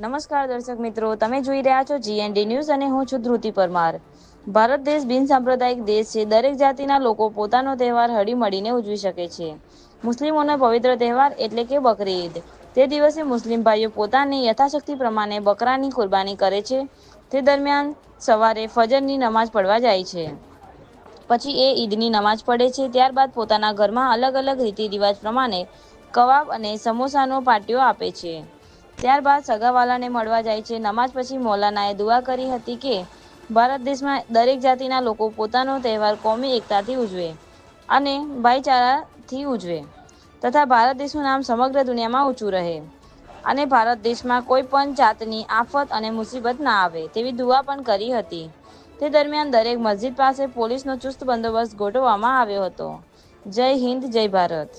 નમસ્કાર દર્શક મિત્રો, તમે જોઈ રહ્યા છો જીએનડી ન્યૂઝ અને હું છું ધ્રુતિ પરમાર. ભારત દેશ બિન સાંપ્રદાયિક દેશ છે. દરેક જાતિના લોકો પોતાનો તહેવાર હળી મળીને ઉજવી શકે છે. મુસ્લિમોનો પવિત્ર તહેવાર એટલે કે બકરી ઈદ તે દિવસે મુસ્લિમ ભાઈઓ પોતાની યથાશક્તિ પ્રમાણે બકરાની કુરબાની કરે છે. તે દરમિયાન સવારે ફજરની નમાઝ પડવા જાય છે. પછી એ ઈદની નમાઝ પડે છે. ત્યારબાદ પોતાના ઘરમાં અલગ અલગ રીતિ રિવાજ પ્રમાણે કવાબ અને સમોસાનો પાટીઓ આપે છે. ત્યારબાદ સગાવાલાને મળવા જાય છે. નમાજ પછી મૌલાનાએ દુઆ કરી હતી કે, ભારત દેશમાં દરેક જાતિના લોકો પોતાનો તહેવાર કોમી એકતાથી ઉજવે અને ભાઈચારાથી ઉજવે તથા ભારત દેશનું નામ સમગ્ર દુનિયામાં ઊંચું રહે અને ભારત દેશમાં કોઈ પણ જાતની આફત અને મુસીબત ના આવે તેવી દુઆ પણ કરી હતી. તે દરમિયાન દરેક મસ્જિદ પાસે પોલીસનો ચુસ્ત બંદોબસ્ત ગોઠવવામાં આવ્યો હતો. જય હિન્દ, જય ભારત.